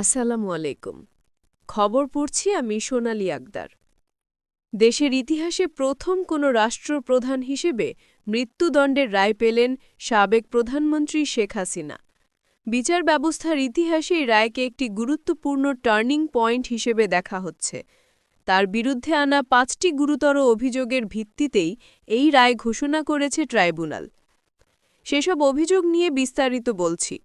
আসসালামু আলাইকুম। খবর পড়ছি আমি সোনালী আক্তার দেশের ইতিহাসে প্রথম কোনো রাষ্ট্রপ্রধান হিসেবে মৃত্যুদণ্ডের রায় পেলেন সাবেক প্রধানমন্ত্রী শেখ হাসিনা। বিচার ব্যবস্থার ইতিহাসে রায়কে একটি গুরুত্বপূর্ণ টার্নিং পয়েন্ট হিসেবে দেখা হচ্ছে। তার বিরুদ্ধে আনা পাঁচটি গুরুতর অভিযোগের ভিত্তিতেই এই রায় ঘোষণা করেছে ট্রাইব্যুনাল। সেসব অভিযোগ নিয়ে বিস্তারিত বলছি।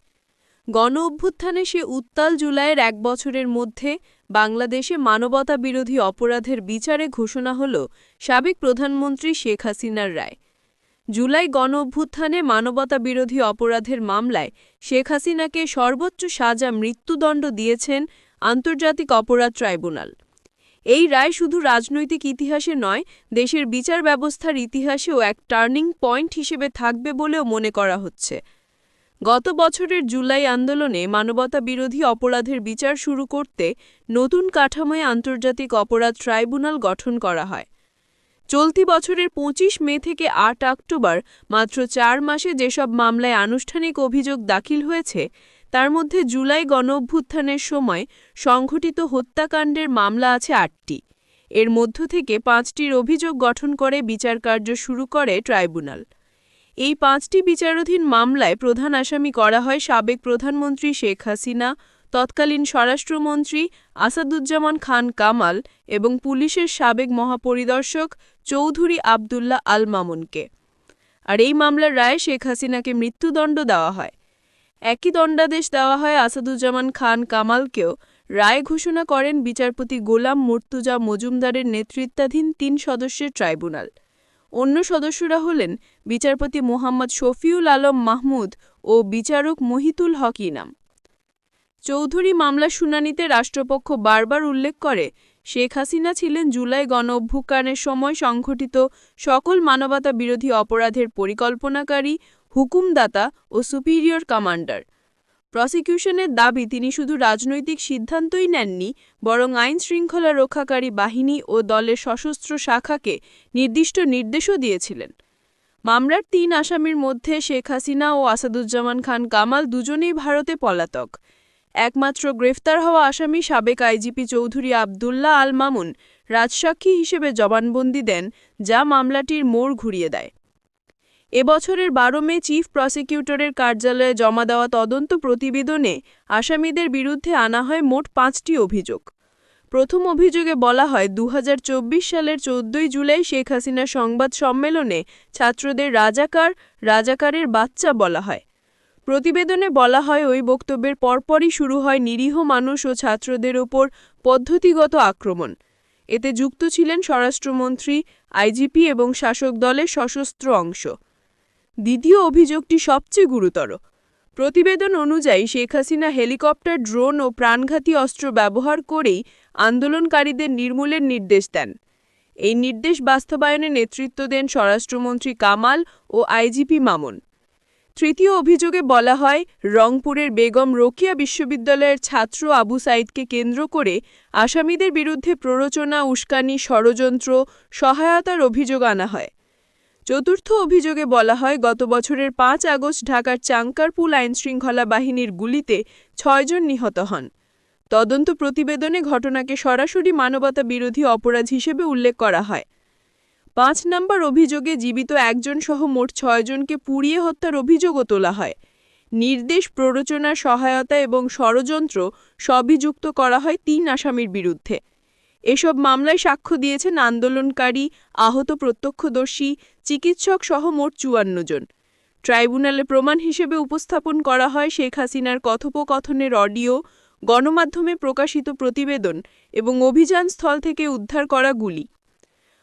গণ অভ্যুত্থানে সে উত্তাল জুলাইয়ের এক বছরের মধ্যে বাংলাদেশে মানবতা বিরোধী অপরাধের বিচারে ঘোষণা হল সাবেক প্রধানমন্ত্রী শেখ হাসিনার রায়। জুলাই গণ অভ্যুত্থানে মানবতা বিরোধী অপরাধের মামলায় শেখ হাসিনাকে সর্বোচ্চ সাজা মৃত্যুদণ্ড দিয়েছেন আন্তর্জাতিক অপরাধ ট্রাইব্যুনাল। এই রায় শুধু রাজনৈতিক ইতিহাসে নয়, দেশের বিচার ব্যবস্থার ইতিহাসেও এক টার্নিং পয়েন্ট হিসেবে থাকবে বলেও মনে করা হচ্ছে। গত বছরের জুলাই আন্দোলনে মানবতা বিরোধী অপরাধের বিচার শুরু করতে নতুন কাঠামোয় আন্তর্জাতিক অপরাধ ট্রাইব্যুনাল গঠন করা হয়। চলতি বছরের ২৫ মে থেকে আট অক্টোবর, মাত্র চার মাসে যেসব মামলায় আনুষ্ঠানিক অভিযোগ দাখিল হয়েছে, তার মধ্যে জুলাই গণঅভ্যুত্থানের সময় সংঘটিত হত্যাকাণ্ডের মামলা আছে আটটি। এর মধ্য থেকে পাঁচটির অভিযোগ গঠন করে বিচারকার্য শুরু করে ট্রাইব্যুনাল। এই পাঁচটি বিচারাধীন মামলায় প্রধান আসামি করা হয় সাবেক প্রধানমন্ত্রী শেখ হাসিনা, তৎকালীন স্বরাষ্ট্রমন্ত্রী আসাদুজ্জামান খান কামাল এবং পুলিশের সাবেক মহাপরিদর্শক চৌধুরী আবদুল্লাহ আল মামুনকে আর এই মামলার রায়ে শেখ হাসিনাকে মৃত্যুদণ্ড দেওয়া হয়। একই দণ্ডাদেশ দেওয়া হয় আসাদুজ্জামান খান কামালকেও। রায় ঘোষণা করেন বিচারপতি গোলাম মুর্তুজা মজুমদারের নেতৃত্বাধীন তিন সদস্যের ট্রাইব্যুনাল। অন্য সদস্যরা হলেন বিচারপতি মোহাম্মদ শফিউল আলম মাহমুদ ও বিচারক মহিতুল হক ইনাম। চৌধুরী মামলা শুনানিতে রাষ্ট্রপক্ষ বারবার উল্লেখ করে, শেখ হাসিনা ছিলেন জুলাই গণ সময় সংঘটিত সকল মানবতা বিরোধী অপরাধের পরিকল্পনাকারী, হুকুমদাতা ও সুপিরিয়র কমান্ডার। প্রসিকিউশনের দাবি, তিনি শুধু রাজনৈতিক সিদ্ধান্তই নেননি, বরং আইন শৃঙ্খলা রক্ষাকারী বাহিনী ও দলের সশস্ত্র শাখাকে নির্দিষ্ট নির্দেশও দিয়েছিলেন। মামলার তিন আসামির মধ্যে শেখ হাসিনা ও আসাদুজ্জামান খান কামাল দুজনেই ভারতে পলাতক। একমাত্র গ্রেফতার হওয়া আসামি সাবেক আইজিপি চৌধুরী আবদুল্লাহ আল মামুন রাজসাক্ষী হিসেবে জবানবন্দি দেন, যা মামলাটির মোড় ঘুরিয়ে দেয়। এবছরের বারো মে চিফ প্রসিকিউটরের কার্যালয়ে জমা দেওয়া তদন্ত প্রতিবেদনে আসামিদের বিরুদ্ধে আনা হয় মোট পাঁচটি অভিযোগ। প্রথম অভিযোগে বলা হয় দু হাজার চব্বিশ সালের চোদ্দই জুলাই শেখ হাসিনা সংবাদ সম্মেলনে ছাত্রদের রাজাকার, রাজাকারের বাচ্চা বলা হয়। প্রতিবেদনে বলা হয়, ওই বক্তব্যের পরপরই শুরু হয় নিরীহ মানুষ ও ছাত্রদের ওপর পদ্ধতিগত আক্রমণ। এতে যুক্ত ছিলেন স্বরাষ্ট্রমন্ত্রী, আইজিপি এবং শাসক দলের সশস্ত্র অংশ। দ্বিতীয় অভিযোগটি সবচেয়ে গুরুতর। প্রতিবেদন অনুযায়ী শেখ হাসিনা হেলিকপ্টার, ড্রোন ও প্রাণঘাতী অস্ত্র ব্যবহার করেই আন্দোলনকারীদের নির্মূলের নির্দেশ দেন। এই নির্দেশ বাস্তবায়নে নেতৃত্ব দেন স্বরাষ্ট্রমন্ত্রী কামাল ও আইজিপি মামুন। তৃতীয় অভিযোগে বলা হয়, রংপুরের বেগম রোকিয়া বিশ্ববিদ্যালয়ের ছাত্র আবু সাইদকে কেন্দ্র করে আসামিদের বিরুদ্ধে প্ররোচনা, উস্কানি, ষড়যন্ত্র, সহায়তার অভিযোগ আনা হয়। চতুর্থ অভিযোগে বলা হয়, গত বছরের পাঁচ আগস্ট ঢাকার চাঙ্কারপুল আইনশৃঙ্খলা বাহিনীর গুলিতে ছয়জন নিহত হন। তদন্ত প্রতিবেদনে ঘটনাকে সরাসরি মানবতা বিরোধী অপরাধ হিসেবে উল্লেখ করা হয়। পাঁচ নম্বর অভিযোগে জীবিত একজন সহ মোট ছয়জনকে পুড়িয়ে হত্যার অভিযোগও তোলা হয়। নির্দেশ, প্ররোচনা, সহায়তা এবং ষড়যন্ত্র সবই যুক্ত করা হয় তিন আসামির বিরুদ্ধে। এসব মামলায় সাক্ষ্য দিয়েছেন আন্দোলনকারী, আহত প্রত্যক্ষদর্শী, চিকিৎসক সহ মোট চুয়ান্ন জন। ট্রাইব্যুনালে প্রমাণ হিসেবে উপস্থাপন করা হয় শেখ হাসিনার কথোপকথনের অডিও, গণমাধ্যমে প্রকাশিত প্রতিবেদন এবং অভিযান স্থল থেকে উদ্ধার করা গুলি।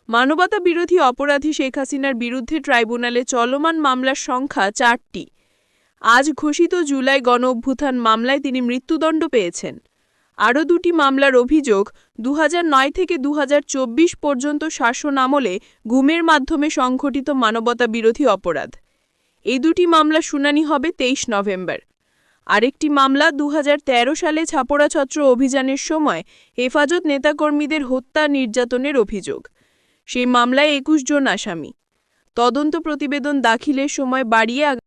মানবতা বিরোধী অপরাধী শেখ হাসিনার বিরুদ্ধে ট্রাইব্যুনালে চলমান মামলার সংখ্যা চারটি। আজ ঘোষিত জুলাই গণ অভ্যুত্থান মামলায় তিনি মৃত্যুদণ্ড পেয়েছেন। আরও দুটি মামলার অভিযোগ দু হাজার নয় থেকে দু হাজার চব্বিশ পর্যন্ত শাসন আমলে গুমের মাধ্যমে সংঘটিত মানবতা বিরোধী অপরাধ। এই দুটি মামলা শুনানি হবে তেইশ নভেম্বর। আরেকটি মামলা দু হাজার তেরো সালে ছাপড়াছত্র অভিযানের সময় হেফাজত নেতাকর্মীদের হত্যা নির্যাতনের অভিযোগ। সেই মামলায় একুশ জন আসামি। তদন্ত প্রতিবেদন দাখিলের সময় বাড়িয়ে